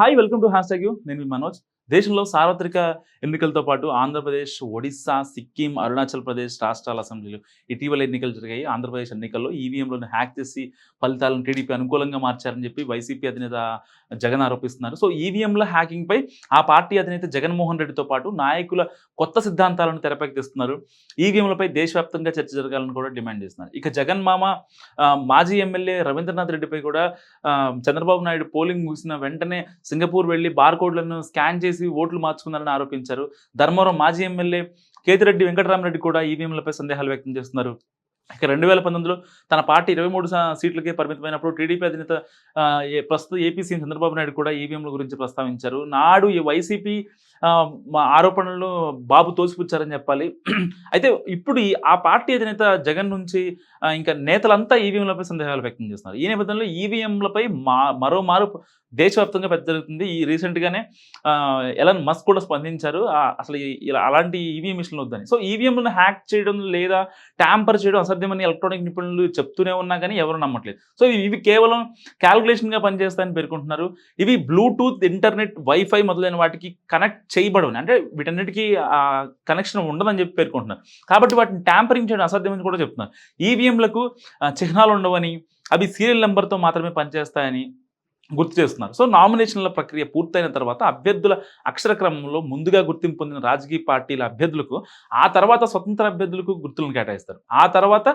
hi welcome to hashtag you నేను మీ మనోజ్ దేశంలో సార్వత్రిక ఎన్నికలతో పాటు ఆంధ్రప్రదేశ్ ఒడిస్సా సిక్కిం అరుణాచల్ ప్రదేశ్ రాష్ట్రాల అసెంబ్లీలు ఇటీవల ఎన్నికలు జరిగాయి. ఆంధ్రప్రదేశ్ ఎన్నికల్లో ఈవీఎంలను హ్యాక్ చేసి ఫలితాలను టీడీపీ అనుకూలంగా మార్చారని చెప్పి వైసీపీ అధినేత జగన్ ఆరోపిస్తున్నారు. సో ఈవీఎంల హ్యాకింగ్పై ఆ పార్టీ అధినేత జగన్మోహన్ రెడ్డితో పాటు నాయకుల కొత్త సిద్ధాంతాలను తెరపైకి తెస్తున్నారు ఈవీఎంలపై దేశవ్యాప్తంగా చర్చ జరగాలని కూడా డిమాండ్ చేస్తున్నారు. ఇక జగన్ మామ ఆ, మాజీ ఎమ్మెల్యే రవీంద్రనాథ్ రెడ్డిపై కూడా చంద్రబాబు నాయుడు పోలింగ్ ముగిసిన వెంటనే సింగపూర్ వెళ్ళి బార్కోడ్లను స్కాన్ చేసి ఓట్లు మార్చుకున్నారని ఆరోపించారు. ధర్మవరం మాజీ ఎమ్మెల్యే కేతిరెడ్డి వెంకటరామరెడ్డి కూడా ఈవీఎంలపై సందేహాలు వ్యక్తం చేస్తున్నారు. ఇక రెండు వేల పంతొమ్మిదిలో తన పార్టీ ఇరవై మూడు సీట్లకే పరిమితమైనప్పుడు టీడీపీ అధినేత ప్రస్తుత ఏపీ సీఎం చంద్రబాబు నాయుడు కూడా ఈవీఎంల గురించి ప్రస్తావించారు. నాడు ఈ వైసీపీ మా ఆరోపణలు బాబు తోసిపుచ్చారని చెప్పాలి. అయితే ఇప్పుడు ఆ పార్టీ అధినేత జగన్ నుంచి ఇంకా నేతలంతా ఈవీఎంలపై సందేహాలు వ్యక్తం చేస్తున్నారు. ఈ నేపథ్యంలో ఈవీఎంలపై మా మరో మారు దేశవ్యాప్తంగా పెద్ద జరుగుతుంది. ఈ రీసెంట్గానే ఎలన్ మస్క్ కూడా స్పందించారు. అసలు ఇలా అలాంటి ఈవీఎం మిషన్లు వద్దని. సో ఈవీఎంలను హ్యాక్ చేయడం లేదా ట్యాంపర్ చేయడం సాధ్యమని ఎలక్ట్రానిక్ నిపుణులు చెప్తూనే ఉన్నా కానీ ఎవరు నమ్మట్లేదు. సో ఇవి- ఇవి కేవలం క్యాల్కులేషన్గా పనిచేస్తాయని పేర్కొంటున్నారు. ఇవి బ్లూటూత్ ఇంటర్నెట్ వైఫై మొదలైన వాటికి కనెక్ట్ చేయబడవని అంటే వీటన్నిటికీ కనెక్షన్ ఉండదని చెప్పి పేర్కొంటున్నారు. కాబట్టి వాటిని ట్యాంపరింగ్ చేయడం అసాధ్యమని కూడా చెప్తున్నారు. ఈవీఎంలకు చిహ్నాలు ఉండవని అవి సీరియల్ నెంబర్తో మాత్రమే పనిచేస్తాయని గుర్తు చేస్తున్నారు. సో నామినేషన్ల ప్రక్రియ పూర్తయిన తర్వాత అభ్యర్థుల అక్షర క్రమంలో ముందుగా గుర్తింపు పొందిన రాజకీయ పార్టీల అభ్యర్థులకు ఆ తర్వాత స్వతంత్ర అభ్యర్థులకు గుర్తులను కేటాయిస్తారు. ఆ తర్వాత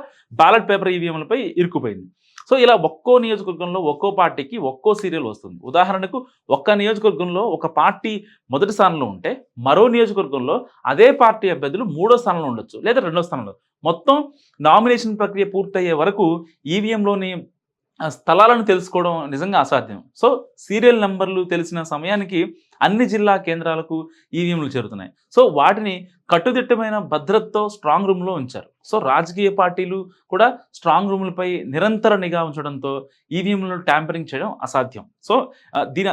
బ్యాలెట్ పేపర్ ఈవీఎంలపై ఇరుక్కుపోయింది. సో ఇలా ఒక్కో నియోజకవర్గంలో ఒక్కో పార్టీకి ఒక్కో సీరియల్ వస్తుంది. ఉదాహరణకు ఒక్క నియోజకవర్గంలో ఒక పార్టీ మొదటి స్థానంలో ఉంటే మరో నియోజకవర్గంలో అదే పార్టీ అభ్యర్థులు మూడో స్థానంలో ఉండొచ్చు లేదా రెండో స్థానంలో. మొత్తం నామినేషన్ ప్రక్రియ పూర్తయ్యే వరకు ఈవీఎంలోని స్థలాలను తెలుసుకోవడం నిజంగా అసాధ్యం. సో సీరియల్ నెంబర్లు తెలిసిన సమయానికి అన్ని జిల్లా కేంద్రాలకు ఈవీఎంలు చేరుతున్నాయి. సో వాటిని కట్టుదిట్టమైన భద్రతతో స్ట్రాంగ్ రూమ్లో ఉంచారు. సో రాజకీయ పార్టీలు కూడా స్ట్రాంగ్ రూములపై నిరంతర నిఘా ఉంచడంతో ఈవీఎంలను ట్యాంపరింగ్ చేయడం అసాధ్యం. సో దీని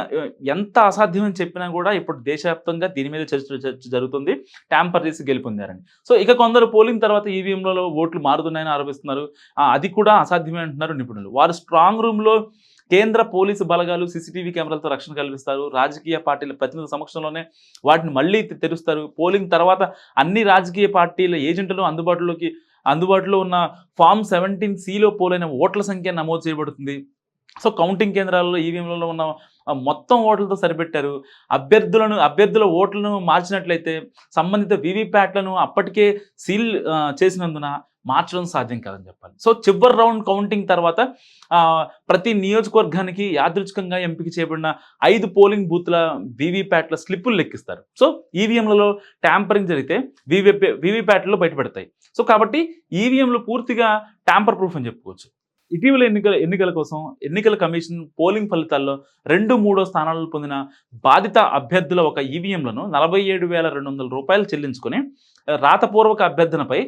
ఎంత అసాధ్యం అని చెప్పినా కూడా ఇప్పుడు దేశవ్యాప్తంగా దీని మీద చర్చ చర్చ జరుగుతుంది. ట్యాంపర్ చేసి గెలుపొందారని. సో ఇక కొందరు పోలింగ్ తర్వాత ఈవీఎంలలో ఓట్లు మారుతున్నాయని ఆరోపిస్తున్నారు. అది కూడా అసాధ్యమే అంటున్నారు నిపుణులు. వారు స్ట్రాంగ్ రూమ్లో కేంద్ర పోలీసు బలగాలు సీసీటీవీ కెమెరాలతో రక్షణ కల్పిస్తారు. రాజకీయ పార్టీల ప్రతినిధుల సమక్షంలోనే వాటిని మళ్ళీ తెరుస్తారు. పోలింగ్ తర్వాత అన్ని రాజకీయ పార్టీల ఏజెంట్లు అందుబాటులోకి అందుబాటులో ఉన్న ఫామ్ సెవెంటీన్ సిలో పోలైన ఓట్ల సంఖ్య నమోదు చేయబడుతుంది. సో కౌంటింగ్ కేంద్రాల్లో ఈవీఎంలలో ఉన్న మొత్తం ఓట్లతో సరిపెట్టారు. అభ్యర్థులను అభ్యర్థుల ఓట్లను మార్చినట్లయితే సంబంధిత వీవీప్యాట్లను అప్పటికే సీల్ చేసినందున మార్చడం సాధ్యం కాదని చెప్పాలి. సో చివరి రౌండ్ కౌంటింగ్ తర్వాత ప్రతి నియోజకవర్గానికి యాదృచ్ఛికంగా ఎంపిక చేయబడిన ఐదు పోలింగ్ బూత్ల వీవీప్యాట్ల స్లిప్పులు లెక్కిస్తారు. సో ఈవీఎంలలో ట్యాంపరింగ్ జరిగితే వీవీ వీవీప్యాట్లో బయటపడతాయి. సో కాబట్టి ఈవీఎంలు పూర్తిగా ట్యాంపర్ ప్రూఫ్ అని చెప్పుకోవచ్చు. ఇటీవల ఎన్నికల ఎన్నికల కోసం ఎన్నికల కమిషన్ పోలింగ్ ఫలితాల్లో రెండు మూడో స్థానాలు పొందిన బాధిత అభ్యర్థుల ఒక ఈవీఎంలను నలభై ఏడు వేల రెండు వందల రూపాయలు చెల్లించుకొని రాతపూర్వక అభ్యర్థనపై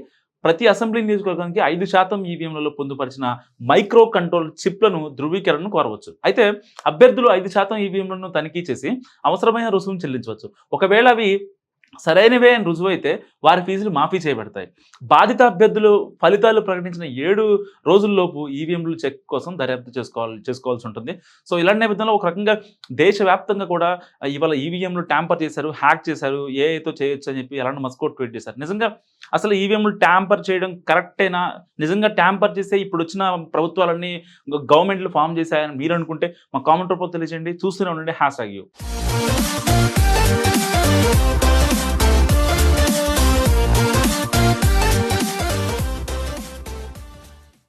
ప్రతి అసెంబ్లీ నియోజకవర్గానికి ఐదు శాతం ఈవీఎంలలో పొందుపరిచిన మైక్రో కంట్రోల్ చిప్లను ధృవీకరణను కోరవచ్చు. అయితే అభ్యర్థులు ఐదు శాతం ఈవీఎంలను తనిఖీ చేసి అవసరమైన రుసుము చెల్లించవచ్చు. ఒకవేళ అవి సరైనవే అని రుజువు అయితే వారి ఫీజులు మాఫీ చేయబడతాయి. బాధిత అభ్యర్థులు ఫలితాలు ప్రకటించిన ఏడు రోజుల్లోపు ఈవీఎంలు చెక్ కోసం దర్యాప్తు చేసుకోవాలి చేసుకోవాల్సి ఉంటుంది. సో ఇలాంటి నేపథ్యంలో ఒక రకంగా దేశవ్యాప్తంగా కూడా ఇవాళ ఈవీఎంలు ట్యాంపర్ చేశారు హ్యాక్ చేశారు ఏఐతో చేయొచ్చు అని చెప్పి ఎలాంటి మస్కోట్ ట్వీట్ చేశారు. నిజంగా అసలు ఈవీఎంలు ట్యాంపర్ చేయడం కరెక్టేనా? నిజంగా ట్యాంపర్ చేస్తే ఇప్పుడు వచ్చిన ప్రభుత్వాలన్నీ గవర్నమెంట్లు ఫామ్ చేశాయని మీరు అనుకుంటే మా కామెంట్ రూపంలో తెలియజేయండి. చూస్తూనే ఉండండి. Hash tag